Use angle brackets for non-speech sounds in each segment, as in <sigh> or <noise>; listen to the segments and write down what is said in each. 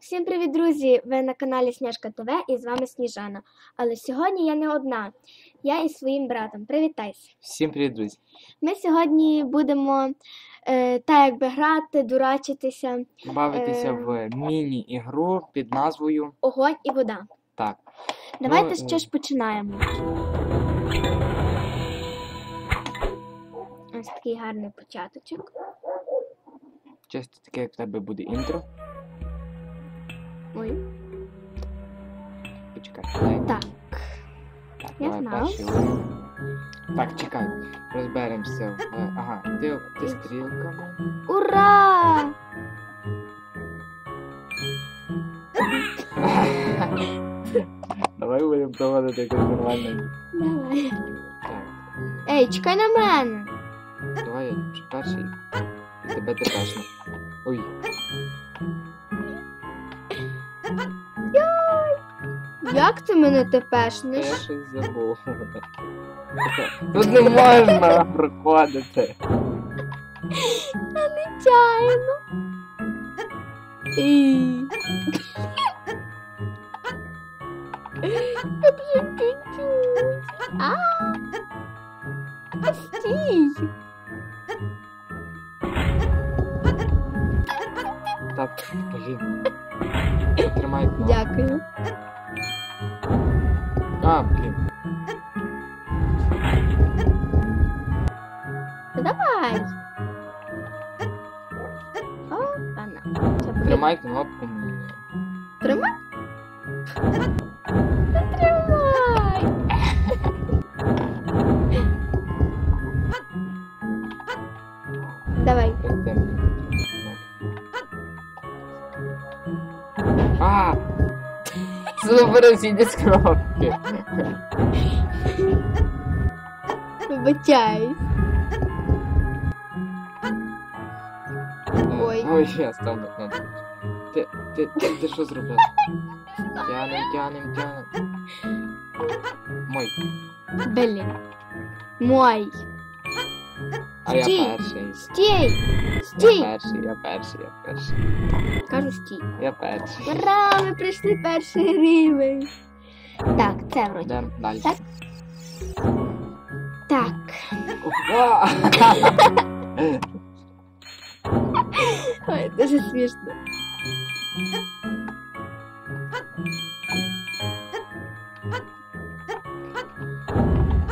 Всім привіт, друзі! Ви на каналі Сняжка ТВ і з вами Сніжана. Але сьогодні я не одна. Я із своїм братом. Привітайся! Всім привіт, друзі! Ми сьогодні будемо е, так якби грати, дурачитися, Бавитися Е. в міні-ігру під назвою огонь і вода. Так. Давайте Ну, що ж починаємо. Ось такий гарний початочок. Чисто таке, як в тебе буде інтро. Ой, Почекай. Так. Так, я давай перший. Так, чекай. Розберемося в. Ага, ти, ти стрілками. Ура! <laughs> Давай будемо проводити якось нормально. Давай. Так. Ей, чекай на мене. Давай я перший. І тебе тепешно. Ой. Як ти мене Я щось забув. Тут не можна проходити. Нечаянно. І. Як же чуть-чуть. А. А стій. Так, блін. Тримай. Дякую. А, блін. Ну, Давай. Опа, на. Це буде- Тримай кнопку мені. Тримай. Тримай. Давай. Дайте мені кнопку. А! Всі з кнопки. Вибачаюсь. Ой. Ой, я ставлю кнопку. Ти, ти, ти, ти що зробив? Тянем, тянем, тянем. Мой. Блін. Мой. А я Стій. перший. Стій. Стій! Я перший, я перший, я перший. Кажу стій. Я перший. Ура, ми прийшли перший рівень. Так, це вроді. Йдемо далі. Так. Так. Ой, дуже смішно.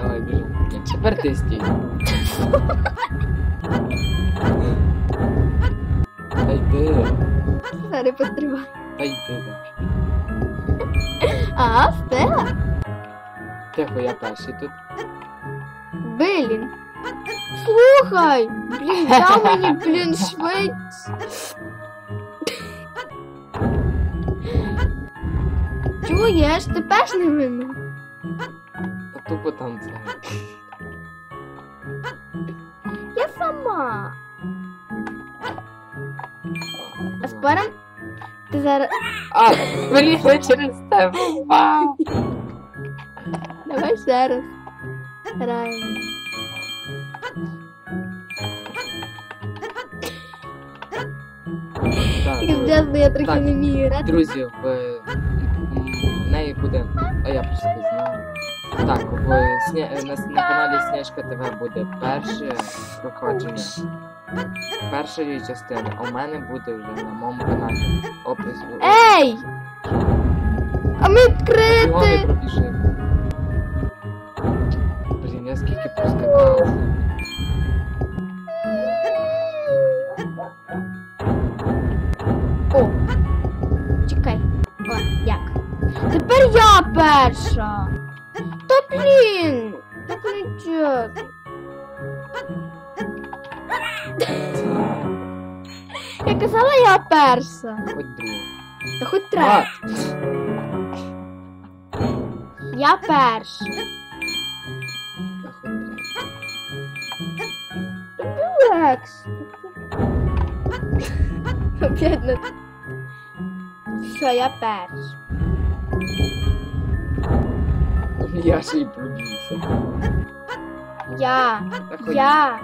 Давай, біжимо. Тепер ти стій. Та йди. Зараз потримай. Та йди. А, встигла? Тихо, я перший тут. Блін. Слухай! Блін, дай мені, блін, швидше. Чуєш, ти перш не мене? Та тупо там це. Сама. А спорим? Ти зараз. <laughs> А, я через тебе. Давай ще раз. Граємо. Так, Чесно, я трохи Так. не вмію грати. Друзі, в, м, в неї буде. А я просто знаю. Так, в сня... на, на каналі Сніжка ТВ буде перше проходження. Першої частини, а у мене буде вже на моєму каналі. Опис. Ей! А ми відкрити! Блін, я скільки проскакав. О! Чекай. О, як? Тепер я перша! Блін! Так не чесно. Я казала я перша. Хоч друге. Та хоч А, третя. Я перша. та хоч третє. Лекс. Опять на... Все, я перша. Я ще й пробівся. Я. Та хоч- Я.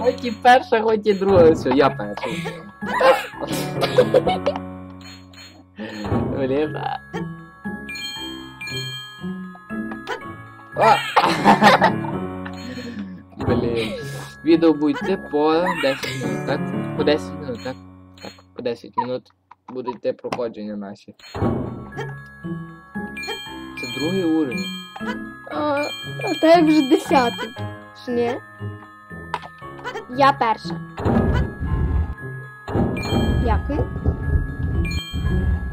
Хоч і перша, хоч і друга, все, я перший. Блін. О! Блін. Відео буде йти по 10 минут, так? По 10 минут, так? Так, по 10 минут будуть йти проходження наші. Другий уровень. А, а те вже десятий. Чи ні? Я перша. Дякую.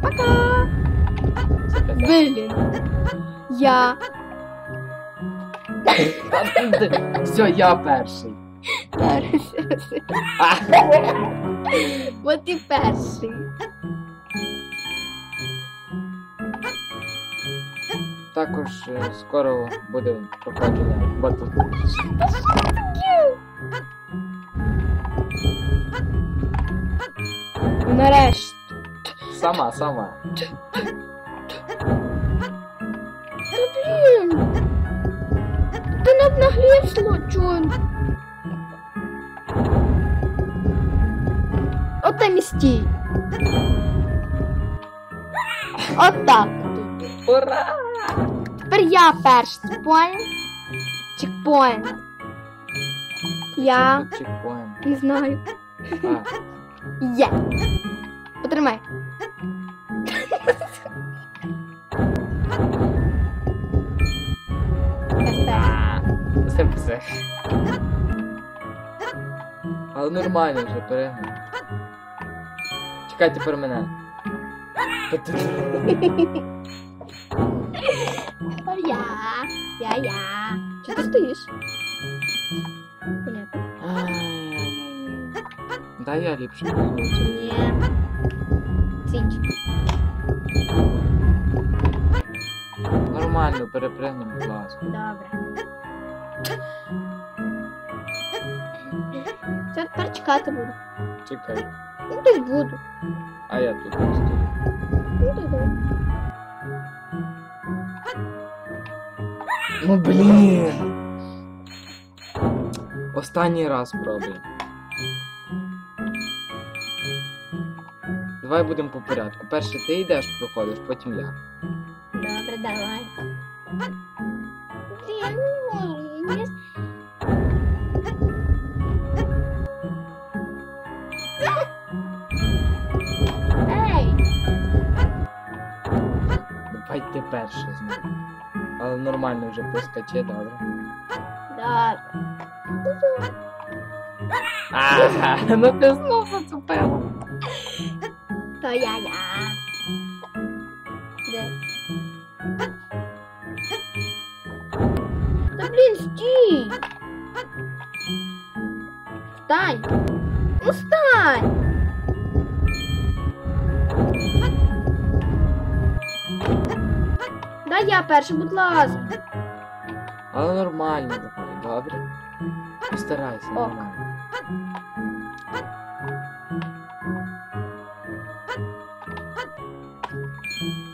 Пока! Блін. Я Все, я перший. перша. А! От і перший. Також е, скоро буде проходження батл. Нарешті. Сама, сама. Блін. Ти не случайно. От там і стій. От так. Ура! Тепер я перший. Чекпоінт. Чекпоінт. Я чекпоінт. не знаю. А, Є. Потримай. Це все. Але нормально вже перегнув. Чекай тепер мене. Та ти- я. Я, я. Чи ти стоїш? Понятно. Дай я ліпше. Ні. Нормально, перепригнемо, будь ласка. Добре. Це тепер чекати буду. Чекай. Ну, десь буду. А я тут стою. Ну, десь Ну блін. Останній раз пробуй. Давай будемо по порядку. Перше ти йдеш, проходиш, потім я. Добре, давай. Ей! Давай ти перше знову. Але нормально вже поскачи, добре. Добре. Ага, <laughs> ну ти знов зацепила. То я я. Де? Та блін, стій! Встань! Ну встань! Да я перша, будь ласка. Але нормально давай, добре? Постарайся, Ок. нормально.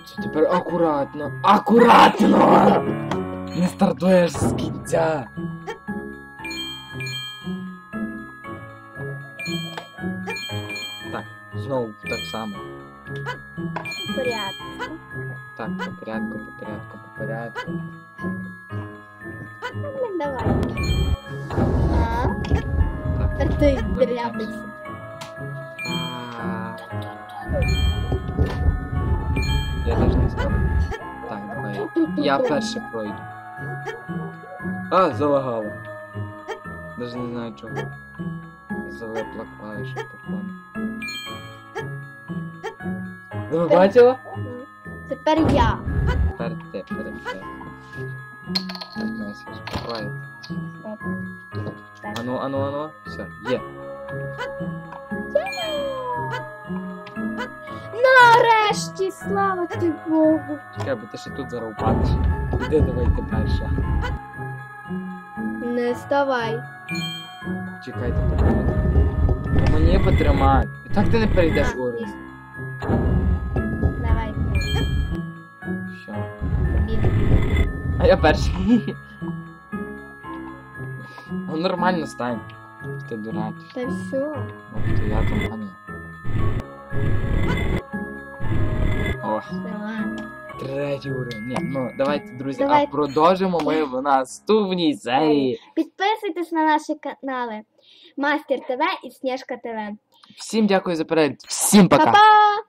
Це тепер акуратно. Акуратно! Не стартуєш з кінця. Так, знову так само. Порядку. Так, по порядку, по порядку, по порядку. Ну, давай. А? Так. Тепер ти дряпайся. Я даже не знаю. Так, давай. Я перше пройду. А, залагало. Даже не знаю чого. Залипла клавіша, походу. Ви <laughs> бачила? Тепер я. Тепер ти, перед те. Так, Настя, успокоїть. Ану, ану, ану. Все, є. Нарешті, слава ти Богу. Чекай, бо ти ще тут зараз. Іди, давай ти перша. Не вставай. Чекайте, потримати. Мені потримати. І так ти не перейдеш А, я перший. Ну нормально стань. Ти дурак. Та все. Ну, то я там а ні. О, третій уровень. Ні, ну давайте, друзі, Давайте. а продовжимо ми в наступній серії. Підписуйтесь на наші канали Мастер ТВ і Снежка ТВ. Всім дякую за перегляд. Всім пока! Па-па!